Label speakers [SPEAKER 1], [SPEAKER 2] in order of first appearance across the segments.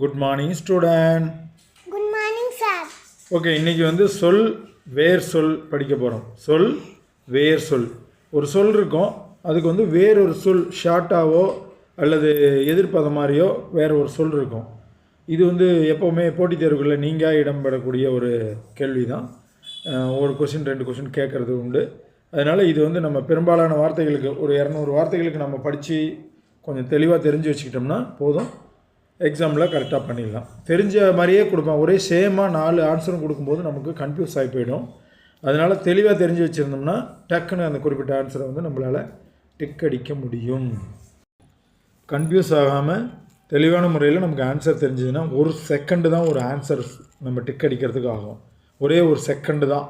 [SPEAKER 1] Good morning student
[SPEAKER 2] good morning sir
[SPEAKER 1] okay இன்றைக்கி வந்து சொல் வேர் சொல் படிக்க போகிறோம் சொல் வேர் சொல். ஒரு சொல் இருக்கும். அதுக்கு வந்து வேறொரு சொல் ஷார்ட்டாவோ அல்லது எதிர்ப்பதம் மாதிரியோ வேற ஒரு சொல் இருக்கும். இது வந்து எப்போவுமே போட்டித் தேர்வுகளில் நீங்கள் இடம்பெறக்கூடிய ஒரு கேள்வி தான் ஒரு கொஷின் ரெண்டு கொஷின் கேட்குறது உண்டு. அதனால் இது வந்து நம்ம பெரும்பாலான வார்த்தைகளுக்கு ஒரு இரநூறு வார்த்தைகளுக்கு நம்ம படித்து கொஞ்சம் தெளிவாக தெரிஞ்சு வச்சுக்கிட்டோம்னா போதும். எக்ஸாமில் கரெக்டாக பண்ணிடலாம். தெரிஞ்ச மாதிரியே கொடுப்பேன். ஒரே சேமாக நாலு ஆன்சரும் கொடுக்கும்போது நமக்கு கன்ஃபியூஸ் ஆகி போயிடும். அதனால் தெளிவாக தெரிஞ்சு வச்சுருந்தோம்னா டக்குன்னு அந்த குறிப்பிட்ட ஆன்சரை வந்து நம்மளால் டிக் அடிக்க முடியும். கன்ஃபியூஸ் ஆகாமல் தெளிவான முறையில் நமக்கு ஆன்சர் தெரிஞ்சதுன்னா ஒரு செகண்டு தான் ஒரு ஆன்சர் நம்ம டிக் அடிக்கிறதுக்கு ஆகும். ஒரே ஒரு செகண்டு தான்.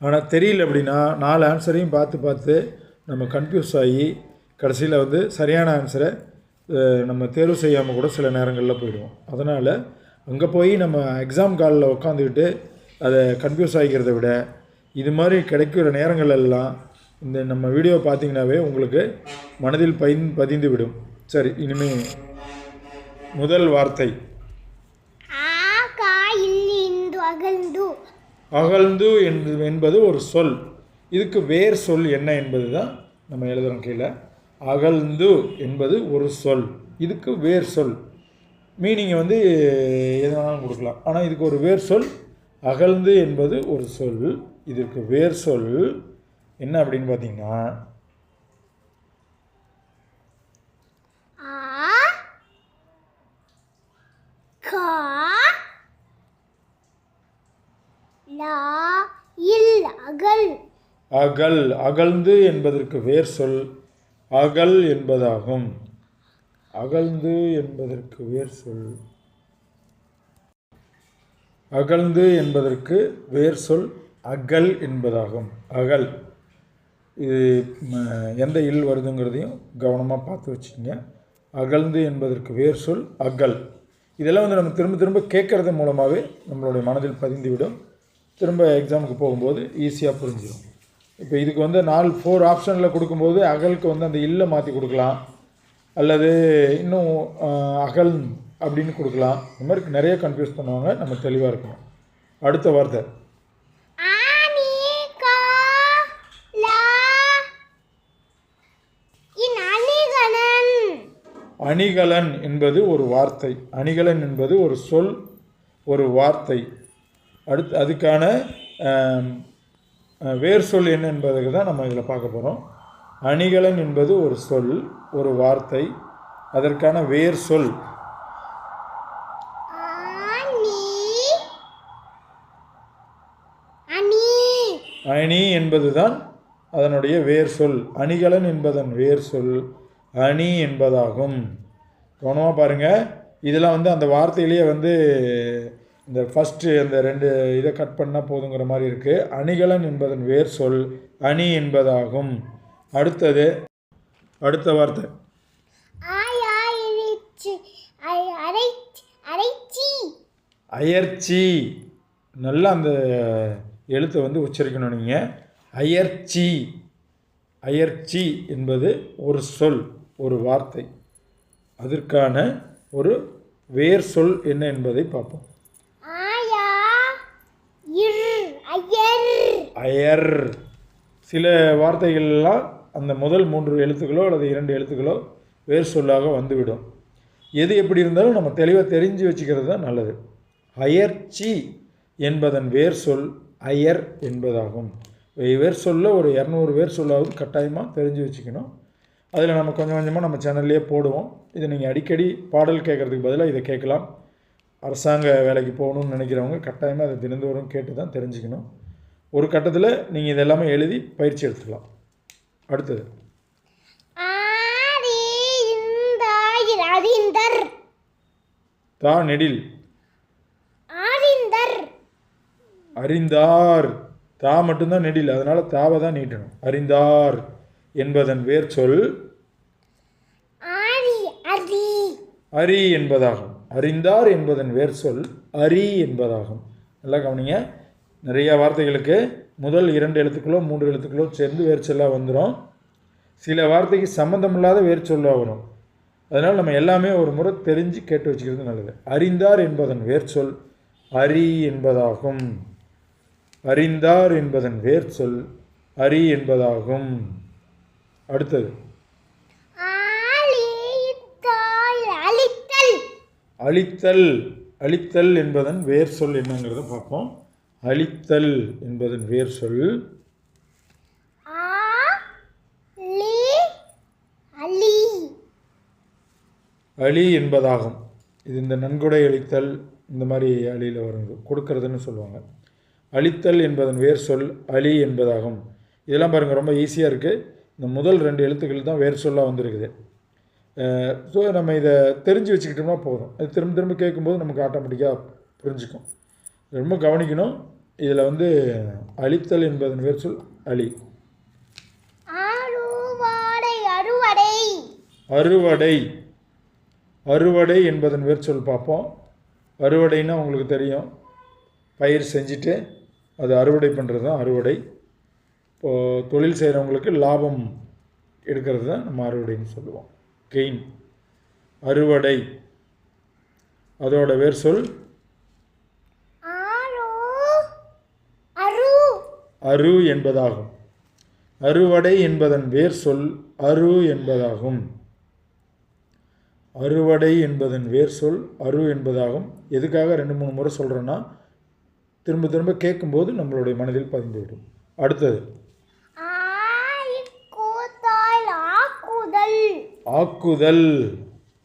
[SPEAKER 1] ஆனால் தெரியல அப்படின்னா நாலு ஆன்சரையும் பார்த்து பார்த்து நம்ம கன்ஃபியூஸ் ஆகி கடைசியில் வந்து சரியான ஆன்சரை நம்ம தேர்வு செய்யாமல் கூட சில நேரங்களில் போயிடுவோம். அதனால் அங்கே போய் நம்ம எக்ஸாம் காலில் உட்காந்துக்கிட்டு அதை கன்ஃபியூஸ் ஆகிக்கிறத விட இது மாதிரி கிடைக்கிற நேரங்கள் எல்லாம் இந்த நம்ம வீடியோ பார்த்தீங்கன்னாவே உங்களுக்கு மனதில் பதிந்து பதிந்து விடும். சரி இனிமே முதல் வார்த்தை.
[SPEAKER 2] அகழ்ந்து.
[SPEAKER 1] என்பது ஒரு சொல். இதுக்கு வேர் சொல் என்ன என்பது தான் நம்ம எழுதுகிறோம் கீழே. அகழ்ந்து என்பது ஒரு சொல். இதுக்கு வேர் சொல். மீனிங்கை வந்து எது வேணாலும் கொடுக்கலாம். ஆனால் இதுக்கு ஒரு வேர் சொல் அகழ்ந்து என்பது ஒரு சொல். இதற்கு வேர் சொல் என்ன அப்படின்னு பார்த்தீங்கன்னா
[SPEAKER 2] அகல்
[SPEAKER 1] அகல் அகழ்ந்து என்பதற்கு வேர் சொல். அகல் என்பதாகும். அகழ்ந்து என்பதற்கு வேர் சொல். அகழ்ந்து என்பதற்கு வேர் சொல் அகல் என்பதாகும். அகல். இது எந்த இல் வருதுங்கிறதையும் கவனமாக பார்த்து வச்சுக்கோங்க. அகழ்ந்து என்பதற்கு வேர் சொல் அகல். இதெல்லாம் வந்து நம்ம திரும்ப திரும்ப கேட்கறது மூலமாகவே நம்மளுடைய மனதில் பதிந்துவிடும். திரும்ப எக்ஸாமுக்கு போகும்போது ஈஸியாக புரிஞ்சிடும் இப்போ இதுக்கு வந்து நாலு ஃபோர் ஆப்ஷனில் கொடுக்கும்போது அகலுக்கு வந்து அந்த இல்லை மாற்றி கொடுக்கலாம். அல்லது இன்னும் அகல் அப்படின்னு கொடுக்கலாம். இந்த மாதிரி நிறைய கன்ஃபியூஸ் பண்ணுவாங்க. நம்ம தெளிவாக இருக்கணும். அடுத்த வார்த்தை.
[SPEAKER 2] அணிகலன்.
[SPEAKER 1] என்பது ஒரு வார்த்தை. அணிகலன் என்பது ஒரு சொல் ஒரு வார்த்தை. அடுத்து அதுக்கான வேர் சொல் என்ன என்பதுக்கு தான் நம்ம இதில் பார்க்க போகிறோம் அணிகலன் என்பது ஒரு சொல் ஒரு வார்த்தை அதற்கான வேர் சொல்.
[SPEAKER 2] அணி
[SPEAKER 1] என்பதுதான் அதனுடைய வேர் சொல். அணிகலன் என்பதன் வேர் சொல் அணி என்பதாகும். கவனமாக பாருங்கள் இதெல்லாம் வந்து அந்த வார்த்தையிலேயே வந்து இந்த ஃபஸ்ட்டு அந்த ரெண்டு இதை கட் பண்ணால் போதுங்கிற மாதிரி இருக்குது அணிகலன் என்பதன் வேர் சொல் அணி என்பதாகும். அடுத்தது அடுத்த வார்த்தை. அயர்ச்சி. நல்லா அந்த எழுத்தை வந்து உச்சரிக்கணும் நீங்கள் அயர்ச்சி. அயர்ச்சி என்பது ஒரு சொல் ஒரு வார்த்தை. அதற்கான ஒரு வேர் சொல் என்ன என்பதை பார்ப்போம்.
[SPEAKER 2] அயர்
[SPEAKER 1] சில வார்த்தைகள்லாம் அந்த முதல் மூன்று எழுத்துக்களோ அல்லது இரண்டு எழுத்துக்களோ வேர் சொல்லாக வந்துவிடும். எது எப்படி இருந்தாலும் நம்ம தெளிவாக தெரிஞ்சு வச்சுக்கிறது தான் நல்லது. அயர்ச்சி என்பதன் வேர் சொல் அயர் என்பதாகும். வேர் சொல்ல ஒரு இரநூறு வேர் சொல்லாவது கட்டாயமாக தெரிஞ்சு வச்சுக்கணும். அதில் நம்ம கொஞ்சம் கொஞ்சமாக நம்ம சேனல்லையே போடுவோம். இதை நீங்கள் அடிக்கடி பாடல் கேட்குறதுக்கு பதிலாக இதை கேட்கலாம். அரசாங்க வேலைக்கு போகணும்னு நினைக்கிறவங்க கட்டாயமாக அதை தினந்தோறும் கேட்டு தான் தெரிஞ்சுக்கணும். ஒரு கட்டத்தில் நீங்கள் இதெல்லாமே எழுதி பயிற்சி எடுத்துக்கலாம். அடுத்தது. தா நெடில்
[SPEAKER 2] அறிந்தர்.
[SPEAKER 1] தா மட்டும்தான் நெடில் அதனால் தாவை தான் நீட்டணும். அறிந்தார் என்பதன் வேர் சொல்.
[SPEAKER 2] அரி
[SPEAKER 1] என்பதாகும். அறிந்தார் என்பதன் வேர் சொல் அரி என்பதாகும். நல்லா கவனிங்க. நிறைய வார்த்தைகளுக்கு முதல் இரண்டு எழுத்துக்களோ மூன்று எழுத்துக்களோ சேர்ந்து வேர் சொல்லாக வந்துடும். சில வார்த்தைக்கு சம்மந்தமில்லாத வேர் சொல்லாக வரும். அதனால் நம்ம எல்லாமே ஒரு முறை தெரிஞ்சு கேட்டு வச்சுக்கிறது நல்லது. அறிந்தார் என்பதன் வேர் சொல் அறி என்பதாகும். அறிந்தார் என்பதன் வேர் சொல் அறி என்பதாகும். அடுத்தது.
[SPEAKER 2] அழித்தல் அழித்தல்
[SPEAKER 1] என்பதன் வேர் சொல் என்னங்கிறத பார்ப்போம். அழித்தல் என்பதன் வேர் சொல். அழி என்பதாகும். இது இந்த நன்கொடை அளித்தல் இந்த மாதிரி அழியில் வருது. கொடுக்கறதுன்னு சொல்லுவாங்க. அழித்தல் என்பதன் வேர் சொல் அழி என்பதாகும். இதெல்லாம் பாருங்கள் ரொம்ப ஈஸியாக இருக்குது இந்த முதல் ரெண்டு எழுத்துக்கள் தான் வேர் சொல்லாக வந்திருக்குது. ஸோ நம்ம இதை தெரிஞ்சு வச்சுக்கிட்டோம்னா போதும். அது திரும்ப திரும்ப கேட்கும்போது நமக்கு ஆட்டோமேட்டிக்காக புரிஞ்சுக்கும். ரொம்ப கவனிக்கணும். இதில் வந்து அழித்தல் என்பதன் வேர் சொல் அழி.
[SPEAKER 2] அறுவாடை. அறுவடை.
[SPEAKER 1] என்பதன் வேர் சொல் பார்ப்போம். அறுவடைன்னா உங்களுக்கு தெரியும். பயிர் செஞ்சுட்டு அது அறுவடை பண்ணுறது தான் அறுவடை. இப்போது தொழில் செய்கிறவங்களுக்கு லாபம் எடுக்கிறது தான் நம்ம அறுவடைன்னு சொல்லுவோம். கெயின். அறுவடை. அதோட வேர் சொல்
[SPEAKER 2] ஆரோ அரு
[SPEAKER 1] அரு என்பதாகும். அறுவடை என்பதன் வேர் சொல் அரு என்பதாகும். அறுவடை என்பதன் வேர் சொல் அரு என்பதாகும். எதுக்காக ரெண்டு மூணு முறை சொல்கிறேன்னா திரும்ப திரும்ப கேட்கும்போது நம்மளுடைய மனதில் பதிந்துவிடும். அடுத்தது.
[SPEAKER 2] ஆக்குதல்.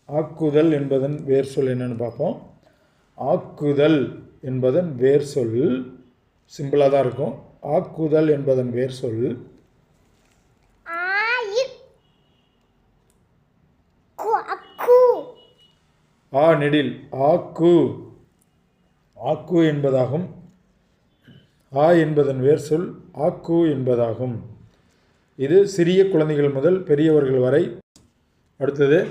[SPEAKER 1] ஆக்குதல். என்பதன் வேர் சொல் என்னன்னு பார்ப்போம். ஆக்குதல் என்பதன் வேர் சொல் சிம்பிளாக தான் இருக்கும். ஆக்குதல் என்பதன் வேர் சொல். ஆ நெடில். ஆக்கு. ஆக்கு என்பதாகும். ஆ என்பதன் வேர் சொல் ஆக்கு என்பதாகும். இது சிறிய குழந்தைகள் முதல் பெரியவர்கள் வரை. அடுத்தது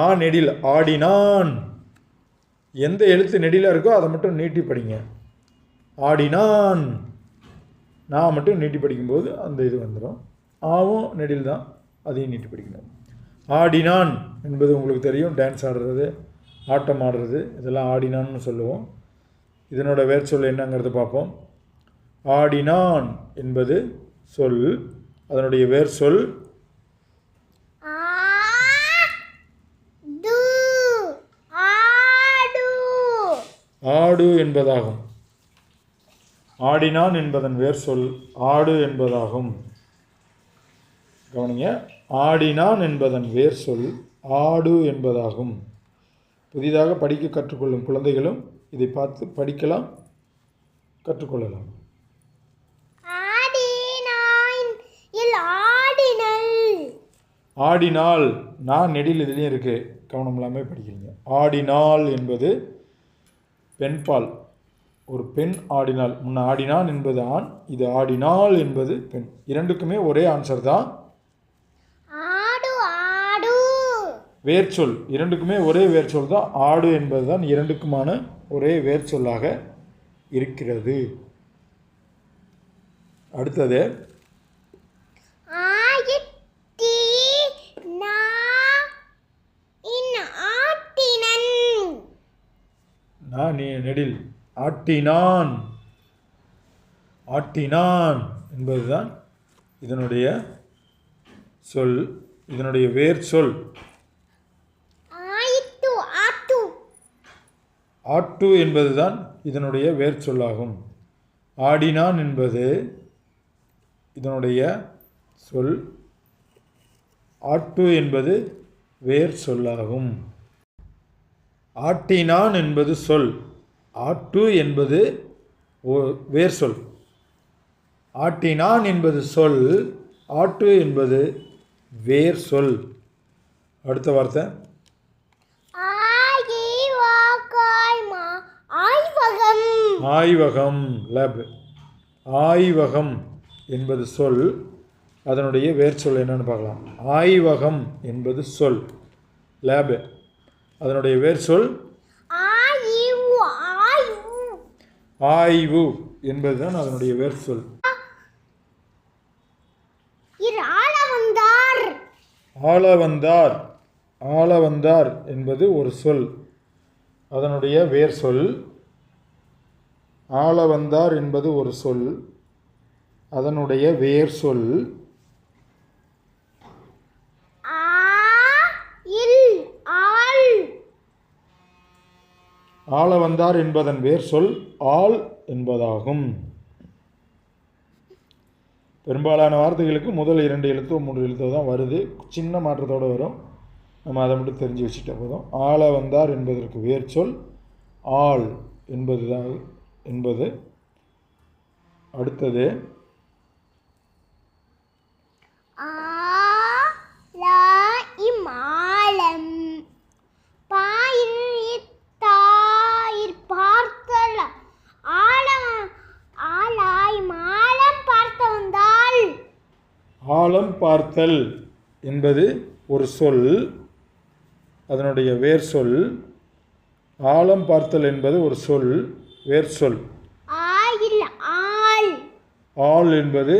[SPEAKER 1] நான் நெடில் ஆடினான். எந்த எழுத்து நெடிலாக இருக்கோ அதை மட்டும் நீட்டி படிங்க. ஆடினான். நான் மட்டும் நீட்டி படிக்கும்போது அந்த இது வந்துடும் ஆவும் நெடில் தான் அதையும் நீட்டி படிக்கணும். ஆடினான் என்பது உங்களுக்கு தெரியும் டான்ஸ் ஆடுறது ஆட்டம் ஆடுறது இதெல்லாம் ஆடினான்னு சொல்லுவோம். இதனோட வேர் சொல் என்னங்கிறத பார்ப்போம். ஆடினான் என்பது சொல் அதனுடைய வேர் சொல்
[SPEAKER 2] ஆ து ஆடு
[SPEAKER 1] ஆடு என்பதாகும். ஆடினான் என்பதன் வேர் சொல் ஆடு என்பதாகும். கவனிங்க. ஆடினான் என்பதன் வேர் சொல் ஆடு என்பதாகும். புதிதாக படிக்க கற்றுக்கொள்ளும் குழந்தைகளும் இதை பார்த்து படிக்கலாம் கற்றுக்கொள்ளலாம்.
[SPEAKER 2] ஆடினல்.
[SPEAKER 1] ஆடினாள் நான் நெடில் இதுலேயும் இருக்குது கவனம் இல்லாமல் படிக்கிறீங்க. ஆடினாள் என்பது பெண்பால். ஒரு பெண் ஆடினாள் முன்ன ஆடினான் என்பது ஆண் இது ஆடினாள் என்பது பெண். இரண்டுக்குமே ஒரே ஆன்சர் தான். வேர்ச்சொல். இரண்டுக்குமே ஒரே வேர்ச்சொல் தான். ஆடு என்பது தான் இரண்டுக்குமான ஒரே வேர்ச்சொல்லாக இருக்கிறது. அடுத்தது நெடில். ஆட்டினான். ஆட்டினான் என்பதுதான் இதனுடைய சொல் இதனுடைய வேர் சொல்.
[SPEAKER 2] ஆட்டு
[SPEAKER 1] என்பதுதான் இதனுடைய வேர் சொல்லாகும். ஆடினான் என்பது இதனுடைய சொல். ஆட்டு என்பது வேர் சொல்லாகும். ஆட்டினான் என்பது சொல். ஆட்டு என்பது வேர் சொல். ஆட்டினான் என்பது சொல் ஆட்டு என்பது வேர் சொல். அடுத்த வார்த்தை.
[SPEAKER 2] ஆய்வகம்.
[SPEAKER 1] லேப் ஆய்வகம் என்பது சொல். அதனுடைய வேர் சொல் என்னன்னு பார்க்கலாம். ஆய்வகம் என்பது சொல் லேபு அதனுடைய வேர் சொல் ஆய்வு என்பதுதான் அதனுடைய வேர் சொல்.
[SPEAKER 2] இர் ஆள வந்தார்
[SPEAKER 1] ஆள வந்தார் ஆள வந்தார் என்பது ஒரு சொல். அதனுடைய வேர் சொல். ஆள வந்தார் என்பது ஒரு சொல். அதனுடைய வேர் சொல்
[SPEAKER 2] ஆ இல் ஆள்
[SPEAKER 1] ஆள வந்தார் என்பதன் வேர் சொல் ஆள் என்பதாகும். பெரும்பாலான வார்த்தைகளுக்கு முதல் இரண்டு எழுத்தோ மூன்று எழுத்தோ தான் வருது. சின்ன மாற்றத்தோடு வரும். நம்ம அதை மட்டும் தெரிஞ்சு வச்சுட்டா போதும். ஆள வந்தார் என்பதற்கு வேர் சொல் ஆள் என்பதுதான் என்பது அடுத்தது
[SPEAKER 2] ஆ லா இமாலம் பாயிர் தாயிர் பார்த்தல் ஆழம் ஆளாய் மாலம் பார்த்த வந்தால்
[SPEAKER 1] ஆழம் பார்த்தல் என்பது ஒரு சொல் அதனுடைய வேர் சொல். ஆழம் பார்த்தல் என்பது ஒரு சொல் வேர் சொல். ஆள் என்பது